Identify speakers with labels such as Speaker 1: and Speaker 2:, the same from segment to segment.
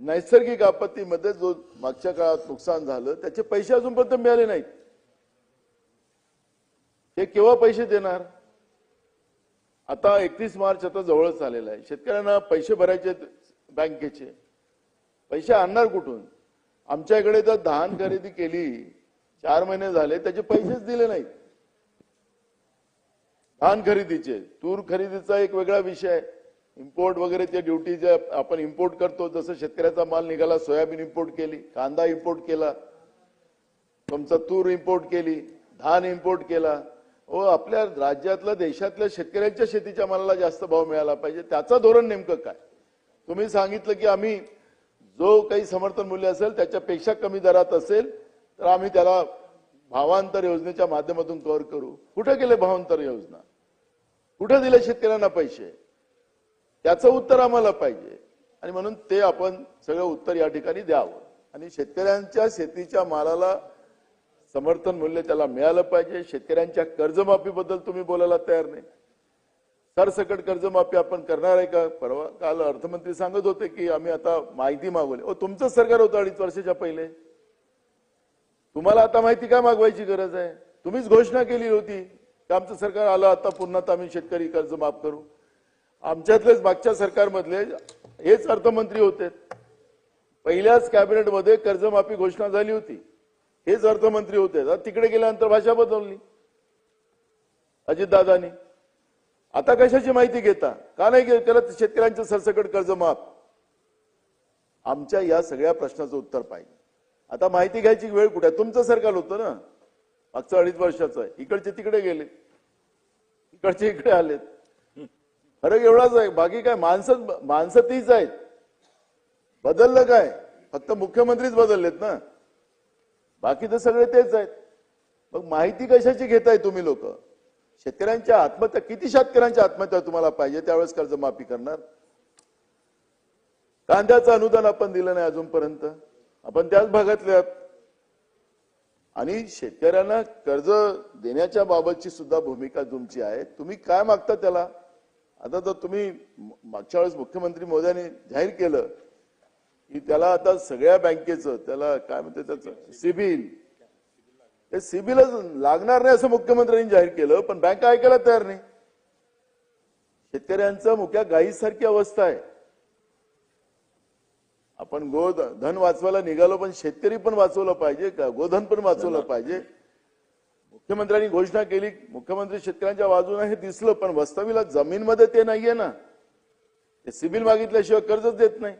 Speaker 1: नैसर्गिक आपत्तीमध्ये जो मागच्या काळात नुकसान झालं त्याचे पैसे अजूनपर्यंत मिळाले नाहीत. ते केव्हा पैसे देणार? आता एकतीस मार्च आता जवळच आलेला आहे. शेतकऱ्यांना पैसे भरायचे बँकेचे. पैसे आणणार कुठून? आमच्या इकडे तर धान खरेदी केली चार महिने झाले त्याचे पैसेच दिले नाहीत. धान खरेदीचे तूर खरेदीचा एक वेगळा विषय आहे. इम्पोर्ट वगैरे त्या ड्युटी ज्या आपण इम्पोर्ट करतो जसं शेतकऱ्याचा माल निघाला सोयाबीन इम्पोर्ट केली कांदा इम्पोर्ट केला तुमचा तूर इम्पोर्ट केली धान इम्पोर्ट केला. व आपल्या राज्यातल्या देशातल्या शेतकऱ्यांच्या शेतीच्या मालाला जास्त भाव मिळाला पाहिजे. त्याचं धोरण नेमकं काय? तुम्ही सांगितलं की आम्ही जो काही समर्थन मूल्य असेल त्याच्यापेक्षा कमी दरात असेल तर आम्ही त्याला भावांतर योजनेच्या माध्यमातून कव्हर करू. कुठं गेले भावांतर योजना? कुठं दिले शेतकऱ्यांना पैसे? त्याचं उत्तर आम्हाला पाहिजे. आणि म्हणून ते आपण सगळं उत्तर या ठिकाणी द्यावं. आणि शेतकऱ्यांच्या शेतीच्या मालाला समर्थन मूल्य त्याला मिळालं पाहिजे. शेतकऱ्यांच्या कर्जमाफीबद्दल तुम्ही बोलायला तयार नाही. सरसकट कर्जमाफी आपण करणार आहे का? परवा काल अर्थमंत्री सांगत होते की आम्ही आता माहिती मागवली. ओ तुमचं सरकार होतं अडीच वर्षाच्या पहिले. तुम्हाला आता माहिती काय मागवायची गरज आहे? तुम्हीच घोषणा केली होती की आमचं सरकार आलं आता पुन्हा आता आम्ही शेतकरी कर्ज माफ करू. आमच्यातलेच मागच्या सरकारमधले हेच अर्थमंत्री होते. पहिल्याच कॅबिनेटमध्ये कर्जमाफी घोषणा झाली होती. हेच अर्थमंत्री होते. आता तिकडे गेल्यानंतर भाषा बदलली. अजितदादानी. आता कशाची माहिती घेता? का नाही करत शेतकऱ्यांचं सरसकट कर्ज माफ आमच्या या सगळ्या प्रश्नाचं उत्तर पाहिजे. आता माहिती घ्यायची वेळ कुठे आहे? तुमचं सरकार होतं ना. मागचं अडीच वर्षाचं. आहे इकडचे तिकडे गेले. इकडचे इकडे आलेत. फरक एवढाच आहे. बाकी काय माणसं माणसं तीच आहेत. बदललं काय? फक्त मुख्यमंत्रीच बदललेत ना. बाकी तर सगळे तेच आहेत. मग माहिती कशाची घेताय तुम्ही लोक? शेतकऱ्यांच्या आत्महत्या किती शेतकऱ्यांच्या आत्महत्या तुम्हाला पाहिजे? त्यावेळेस कर्जमाफी करणार? कांद्याचं अनुदान आपण दिलं नाही अजूनपर्यंत. आपण त्याच भागातले आहात आणि शेतकऱ्यांना कर्ज देण्याच्या बाबतची सुद्धा भूमिका तुमची आहे. तुम्ही काय मागता त्याला? आता तर तुम्ही मागच्या वेळेस मुख्यमंत्री मोदयांनी जाहीर केलं की त्याला आता सगळ्या बँकेचं त्याला काय म्हणते त्याचं सिबिल. ते सिबिलच लागणार नाही असं मुख्यमंत्र्यांनी जाहीर केलं पण बँका ऐकायला तयार नाही. शेतकऱ्यांचं मुख्या गायीसारखी अवस्था आहे. आपण गो धन वाचवायला निघालो पण शेतकरी पण वाचवलं पाहिजे का गोधन पण वाचवलं पाहिजे? मुख्यमंत्र्यांनी घोषणा केली मुख्यमंत्री शेतकऱ्यांच्या बाजूने हे दिसलं पण वास्तविला जमीनमध्ये ते नाहीये ना. ते सिबिल मागितल्याशिवाय कर्जच देत नाही.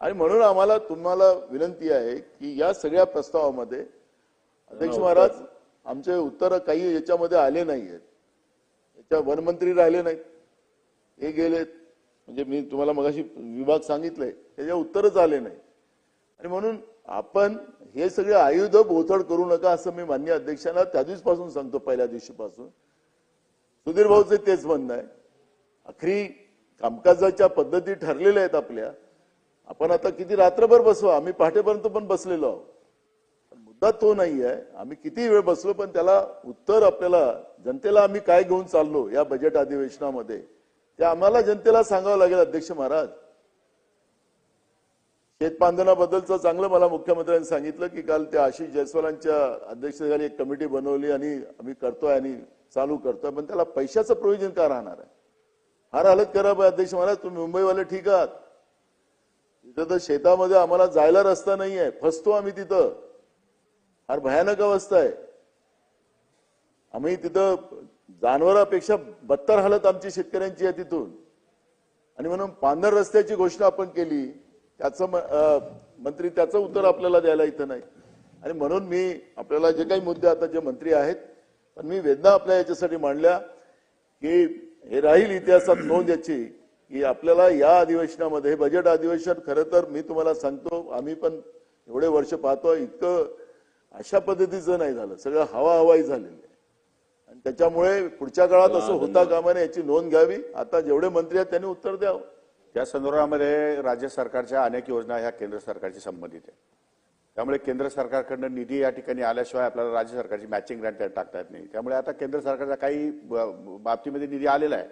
Speaker 1: आणि म्हणून आम्हाला तुम्हाला विनंती आहे की या सगळ्या प्रस्तावामध्ये अध्यक्ष महाराज आमचे उत्तर काही याच्यामध्ये आले नाहीयेत. याच्या वनमंत्री राहिले नाहीत. हे गेलेत. म्हणजे मी तुम्हाला मगाशी विभाग सांगितलंय त्याच्या उत्तरच आले नाही आणि म्हणून आपण हे सगळे आयुध बोथड करू नका असं मी मान्य अध्यक्षांना त्या दिवसपासून सांगतो पहिल्या दिवशीपासून. सुधीर भाऊचे तेच म्हणणं आहे. अखरी कामकाजाच्या पद्धती ठरलेल्या आहेत आपल्या. आपण आता किती रात्रभर बसू? आम्ही पहाटेपर्यंत पण बसलेलो आहोत. मुद्दा तो नाही आहे आम्ही किती वेळ बसलो पण त्याला उत्तर आपल्याला जनतेला आम्ही काय घेऊन चाललो या बजेट अधिवेशनामध्ये ते आम्हाला जनतेला सांगावं लागेल अध्यक्ष महाराज. शेतबांधनाबद्दलचं चांगलं मला मुख्यमंत्र्यांनी सांगितलं की काल त्या आशिष जयस्वालांच्या अध्यक्षतेखाली एक कमिटी बनवली आणि आम्ही करतोय आणि चालू करतोय. पण त्याला पैशाचं प्रयोजन का राहणार आहे? फार हालत करा अध्यक्ष महाराज. तुम्ही मुंबईवाले ठीक आहात. तिथं तर शेतामध्ये आम्हाला जायला रस्ता नाहीये. फसतो आम्ही तिथं. फार भयानक अवस्था आहे. आम्ही तिथं जानवरापेक्षा बत्तर हालत आमची शेतकऱ्यांची आहे तिथून. आणि म्हणून पांढर रस्त्याची घोषणा आपण केली. त्याचं मंत्री त्याचं उत्तर आपल्याला द्यायला इथं नाही. आणि म्हणून मी आपल्याला जे काही मुद्दे आता जे मंत्री आहेत पण मी वेदना आपल्या याच्यासाठी मांडल्या की हे राहील इतिहासात नोंद याची की आपल्याला या अधिवेशनामध्ये हे बजेट अधिवेशन खरं तर मी तुम्हाला सांगतो आम्ही पण एवढे वर्ष पाहतो इतकं अशा पद्धतीचं नाही झालं. सगळं हवा हवाई झालेलं आहे. आणि त्याच्यामुळे पुढच्या काळात असं होता कामा नये याची नोंद घ्यावी. आता जेवढे मंत्री आहेत त्यांनी उत्तर द्यावं.
Speaker 2: या संदर्भामध्ये राज्य सरकारच्या अनेक योजना ह्या केंद्र सरकारशी संबंधित आहे त्यामुळे केंद्र सरकारकडनं निधी या ठिकाणी आल्याशिवाय आपल्याला राज्य सरकारची मॅचिंग ग्रँट टाकता येत नाही. त्यामुळे आता केंद्र सरकारचा काही ब- बाबतीमध्ये निधी आलेला आहे.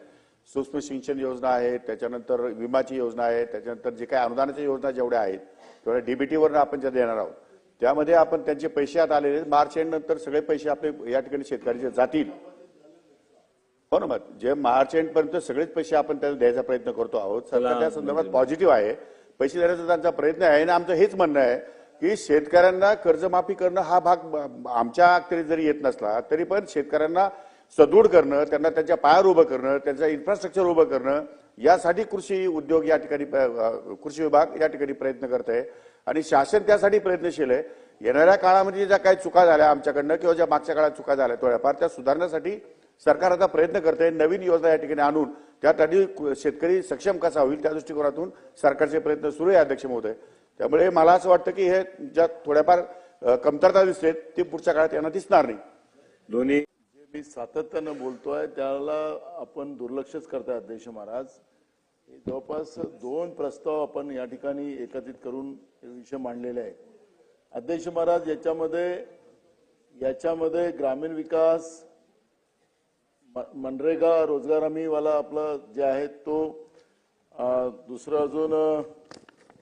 Speaker 2: सूक्ष्म सिंचन योजना आहे त्याच्यानंतर विमाची योजना आहे त्याच्यानंतर जे काही अनुदानाच्या योजना जेवढ्या आहेत तेवढ्या डीबीटीवर आपण ज्या देणार आहोत त्यामध्ये आपण त्यांचे पैसे आता आलेले आहेत. मार्च एंड नंतर सगळे पैसे आपले या ठिकाणी शेतकऱ्याचे जातील. हो ना मग जे मार्च एंड पर्यंत सगळेच पैसे आपण त्यांना द्यायचा प्रयत्न करतो आहोत. सरकार त्या संदर्भात पॉझिटिव्ह आहे. पैसे देण्याचा त्यांचा प्रयत्न आहे आणि आमचं हेच म्हणणं आहे की शेतकऱ्यांना कर्जमाफी करणं हा भाग आमच्या अखत्यारीत जरी येत नसला तरी पण शेतकऱ्यांना सदृढ करणं त्यांना त्यांच्या पायावर उभं करणं त्यांचं इन्फ्रास्ट्रक्चर उभं करणं यासाठी कृषी उद्योग या ठिकाणी कृषी विभाग या ठिकाणी प्रयत्न करत आहे. आणि शासन त्यासाठी प्रयत्नशील आहे. येणाऱ्या काळामध्ये ज्या काही चुका झाल्या आमच्याकडनं किंवा ज्या मागच्या काळात चुका झाल्या थोड्याफार त्या सुधारण्यासाठी सरकार आता प्रयत्न करते नवीन योजना या ठिकाणी आणून त्यासाठी शेतकरी सक्षम कसा होईल त्या दृष्टिकोनातून सरकारचे प्रयत्न सुरू आहे अध्यक्ष महोदय. त्यामुळे मला असं वाटतं की हे ज्या थोड्याफार कमतरता दिसते ते पुढच्या काळात यांना दिसणार नाही.
Speaker 3: दोन्ही.
Speaker 1: जे मी सातत्यानं बोलतोय त्याला आपण दुर्लक्षच करताय अध्यक्ष महाराज. जवळपास दोन प्रस्ताव आपण या ठिकाणी एकत्रित करून विषय मांडलेले आहे अध्यक्ष महाराज याच्यामध्ये याच्यामध्ये ग्रामीण विकास मनरेगा रोजगार हमीवाला आपला जे आहे तो दुसरं अजून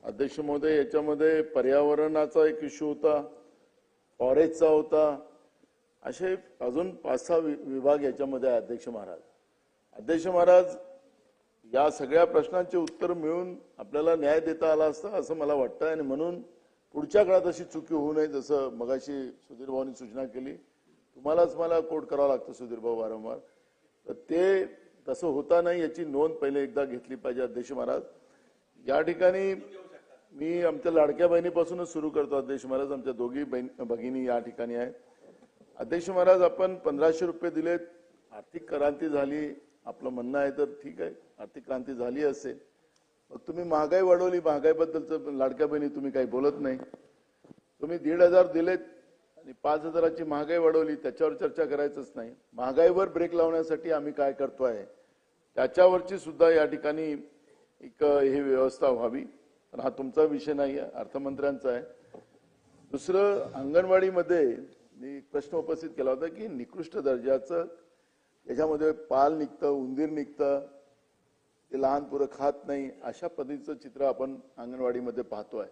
Speaker 1: अध्यक्ष महोदय याच्यामध्ये पर्यावरणाचा एक इश्यू होता फॉरेस्टचा होता असे अजून पाच सहा वि- विभाग याच्यामध्ये आहे अध्यक्ष महाराज. अध्यक्ष महाराज या सगळ्या प्रश्नांचे उत्तर मिळून आपल्याला न्याय देता आला असता असं मला वाटतं आणि म्हणून पुढच्या काळात अशी चुकी होऊ नये जसं मगाशी सुधीर भाऊनी सूचना केली. तुम्हालाच मला कोट करावा लागतो सुधीर भाऊ वारंवार. तर ते तसं होता नाही याची नोंद पहिले एकदा घेतली पाहिजे अध्यक्ष महाराज. या ठिकाणी मी आमच्या लाडक्या बहिणीपासूनच सुरू करतो अध्यक्ष महाराज. आमच्या दोघी बहीण भगिनी या ठिकाणी आहेत. अध्यक्ष महाराज आपण पंधराशे रुपये दिलेत. आर्थिक क्रांती झाली. आपलं म्हणणं आहे तर ठीक आहे. आर्थिक क्रांती झाली असेल. मग तुम्ही महागाई वाढवली. महागाईबद्दलचं लाडक्या बहिणी तुम्ही काही बोलत नाही. तुम्ही दीड हजार दिलेत. आणि पाच हजाराची महागाई वाढवली त्याच्यावर चर्चा करायचंच नाही. महागाईवर ब्रेक लावण्यासाठी आम्ही काय करतोय? त्याच्यावरची सुद्धा या ठिकाणी एक ही व्यवस्था व्हावी. पण हा तुमचा विषय नाही आहे अर्थमंत्र्यांचा आहे. दुसरं अंगणवाडीमध्ये मी प्रश्न उपस्थित केला होता की निकृष्ट दर्जाचं याच्यामध्ये पाल निघतं उंदीर निघतं ते लहान पोरं खात नाही अशा पद्धतीचं चित्र आपण अंगणवाडीमध्ये पाहतोय.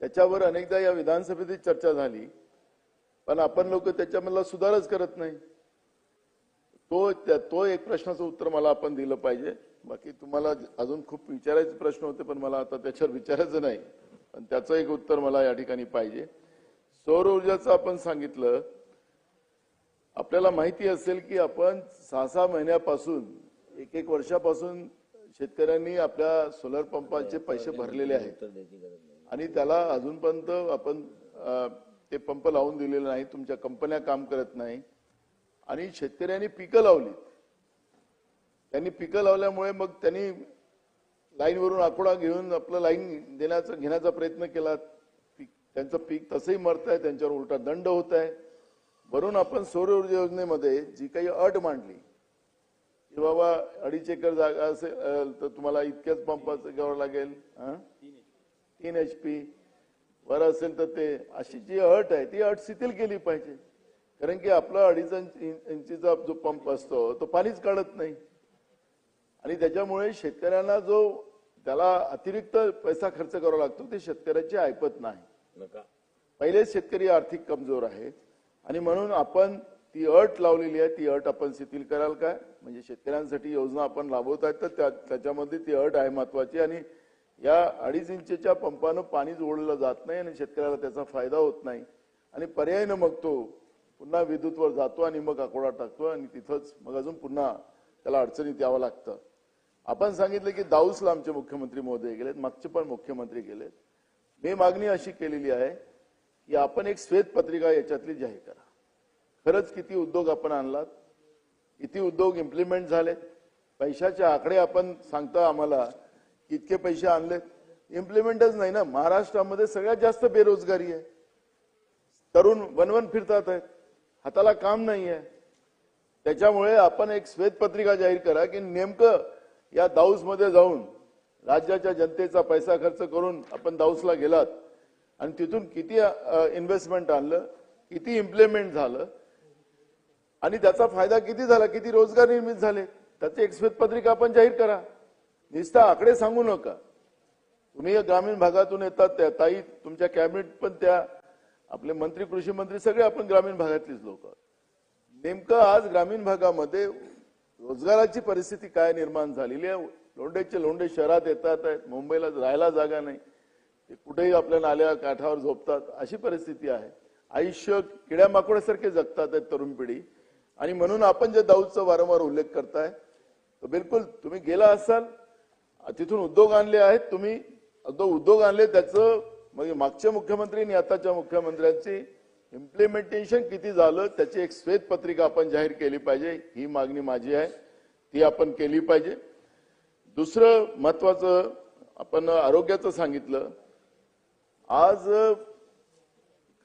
Speaker 1: त्याच्यावर अनेकदा या विधानसभेत चर्चा झाली. पण आपण लोक त्याच्यामधला सुधारच करत नाही. तो त्या- तो एक प्रश्नाचं उत्तर मला आपण दिलं पाहिजे. बाकी तुम्हाला अजून खूप विचारायचे प्रश्न होते पण मला आता त्याच्यावर विचारायचं नाही. पण त्याचं एक उत्तर मला या ठिकाणी पाहिजे. सौर ऊर्जाचं आपण सांगितलं. आपल्याला माहिती असेल की आपण सहा सहा महिन्यापासून एक एक वर्षापासून शेतकऱ्यांनी आपल्या सोलर पंपाचे पैसे भरलेले आहेत. आणि त्याला अजूनपर्यंत आपण ते पंप लावून दिलेले नाही तुमच्या कंपन्या काम करत नाही. आणि शेतकऱ्यांनी पिकं लावली त्यांनी पिकं लावल्यामुळे मग त्यांनी लाईनवरून आकडा घेऊन आपलं लाईन देण्याचा घेण्याचा प्रयत्न केला. पीक त्यांचं पीक तसंही मरत आहे त्यांच्यावर उलटा दंड होत आहे वरून आपण सौर ऊर्जा योजनेमध्ये जी काही अट मांडली की बाबा अडीच एकर जागा असेल तर तुम्हाला इतक्याच पंपाचं घ्यावं लागेल तीन एच पी. वर असेल तर ते अशी जी अट आहे ती अट शिथिल केली पाहिजे. कारण की आपला अडीच इंच- इंचीचा जो पंप असतो तो पाणीच काढत नाही. आणि त्याच्यामुळे शेतकऱ्यांना जो त्याला अतिरिक्त पैसा खर्च करावा लागतो ते शेतकऱ्याची ऐपत नाही.
Speaker 3: नका.
Speaker 1: पहिलेच शेतकरी आर्थिक कमजोर आहे आणि म्हणून आपण ती अट लावलेली आहे ती अट आपण शिथिल कराल काय? म्हणजे शेतकऱ्यांसाठी योजना आपण राबवत आहेत तर त्या त्याच्यामध्ये ती अट आहे महत्वाची. आणि या अडीच इंचच्या पंपानं पाणी जोडलं जात नाही आणि शेतकऱ्याला त्याचा फायदा होत नाही. आणि पर्यायनं मग तो पुन्हा विद्युतवर जातो आणि मग आकोडा टाकतो आणि तिथंच मग अजून पुन्हा त्याला अडचणीत यावं लागतं. आपण सांगितलं की दाऊसला आमचे मुख्यमंत्री महोदय गेलेत मागचे पण मुख्यमंत्री गेलेत. मी मागणी अशी केलेली आहे की आपण एक श्वेतपत्रिका याच्यातली जाहीर करा. खरंच किती उद्योग आपण आणलात? किती उद्योग इम्प्लिमेंट झाले पैशाचे आकडे आपण सांगता आम्हाला कितके इतके पैसे आणलेत इम्प्लिमेंटच नाही ना महाराष्ट्रामध्ये सगळ्यात जास्त बेरोजगारी आहे. तरुण वनवन फिरतात आहेत हाताला काम नाही आहे. त्याच्यामुळे आपण एक श्वेतपत्रिका जाहीर करा की नेमकं या दाऊसमध्ये जाऊन राज्याच्या जनतेचा पैसा खर्च करून आपण दाऊसला गेलात आणि तिथून किती इन्व्हेस्टमेंट आणलं किती इम्प्लिमेंट झालं आणि त्याचा फायदा किती झाला किती रोजगार निर्मित झाले त्याची एक श्वेतपत्रिका आपण जाहीर करा. नुसता आकडे सांगू नका. तुम्ही या ग्रामीण भागातून येतात त्या ताई तुमच्या कॅबिनेट पण त्या आपले मंत्री कृषी मंत्री सगळे आपण ग्रामीण भागातलीच लोक नेमकं आज ग्रामीण भागामध्ये रोजगाराची परिस्थिती काय निर्माण झालेली आहे? लोंढेचे लोंढे शहरात येतात आहेत मुंबईला राहायला जागा नाही. ते कुठेही आपल्या नाल्या काठावर झोपतात अशी परिस्थिती आहे. आयुष्य किड्यामाकोड्यासारखे जगतात आहेत तरुण पिढी. आणि म्हणून आपण जे दाऊदचा वारंवार उल्लेख करताय तर बिलकुल तुम्ही गेला असाल तिथून उद्योग आणले आहेत तुम्ही जो उद्योग आणले त्याचं म्हणजे मागच्या मुख्यमंत्री आणि आताच्या मुख्यमंत्र्यांची इम्प्लिमेंटेशन किती झालं त्याची एक श्वेतपत्रिका आपण जाहीर केली पाहिजे ही मागणी माझी आहे ती आपण केली पाहिजे. दुसरं महत्वाचं आपण आरोग्याचं सांगितलं. आज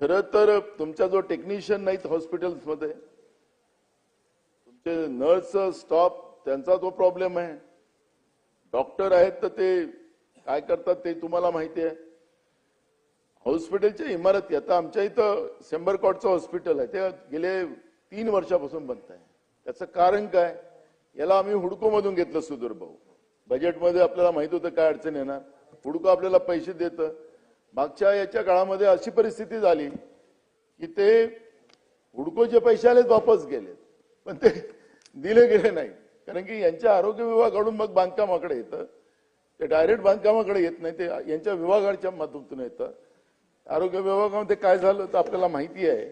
Speaker 1: खरं तर तुमचा जो टेक्निशियन नाहीत हॉस्पिटल्समध्ये तुमचे नर्स स्टॉप त्यांचा तो प्रॉब्लेम आहे डॉक्टर आहेत तर ते काय करतात ते तुम्हाला माहिती आहे. हॉस्पिटलच्या इमारती आता आमच्या इथं सेंबरकॉटचं कॉटचं हॉस्पिटल आहे. ते गेले तीन वर्षापासून बनत आहे. त्याचं कारण काय? याला आम्ही हुडकोमधून घेतलं सुधीर भाऊ. बजेटमध्ये आपल्याला माहीत होतं काय अडचण येणार. हुडको आपल्याला पैसे देतं. मागच्या याच्या काळामध्ये अशी परिस्थिती झाली की ते हुडकोचे पैसे आलेत वापस गेले पण ते दिले गेले नाही कारण की यांच्या आरोग्य विभागाकडून मग बांधकामाकडे येतं. ते डायरेक्ट बांधकामाकडे येत नाही ते यांच्या विभागाच्या माध्यमातून येतं. आरोग्य विभागामध्ये काय झालं तर आपल्याला माहिती आहे.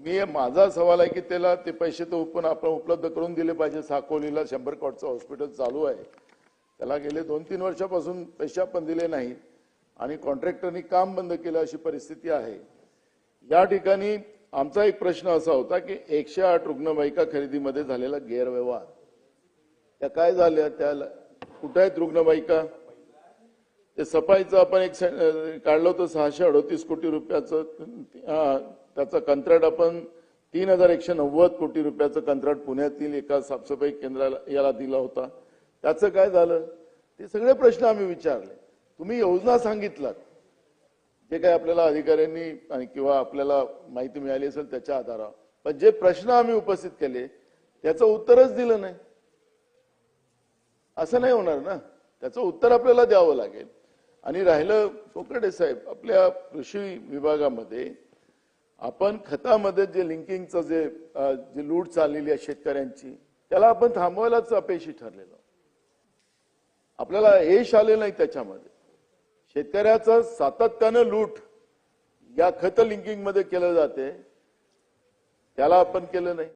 Speaker 1: मी माझा सवाल आहे की त्याला ते पैसे तर पण आपण उपलब्ध करून दिले पाहिजे. साकोलीला शंभर कॉटचं हॉस्पिटल चालू आहे. त्याला गेले दोन तीन वर्षापासून पैसे आपण दिले नाहीत आणि कॉन्ट्रॅक्टरनी काम बंद केलं अशी परिस्थिती आहे. या ठिकाणी आमचा एक प्रश्न असा होता की एकशे आठ रुग्णवाहिका खरेदीमध्ये झालेला गैरव्यवहार. त्या काय झाल्या? त्याला कुठं आहेत रुग्णवाहिका ते सफाईचं आपण एक काढलं होतं सहाशे अडोतीस कोटी रुपयाचं. त्याचं कंत्राट आपण तीन हजार एकशे नव्वद कोटी रुपयाचं कंत्राट पुण्यातील एका साफसफाई केंद्राला याला दिला होता. त्याचं काय झालं? ते सगळे प्रश्न आम्ही विचारले. तुम्ही योजना सांगितलात. जे काही आपल्याला अधिकाऱ्यांनी आणि किंवा आपल्याला माहिती मिळाली असेल त्याच्या आधारावर. पण जे प्रश्न आम्ही उपस्थित केले त्याचं उत्तरच दिलं नाही. असं नाही होणार ना. त्याचं उत्तर आपल्याला द्यावं लागेल. आणि राहिलं कोकडे साहेब आपल्या कृषी विभागामध्ये आपण खतामध्ये जे लिंकिंगचं जे जी लूट चाललेली आहे शेतकऱ्यांची त्याला आपण थांबवायलाच अपयशी ठरलेलो. आपल्याला यश आले नाही त्याच्यामध्ये. शेतकऱ्याचं सातत्यानं लूट या खत लिंकिंगमध्ये केलं जाते त्याला आपण केलं नाही.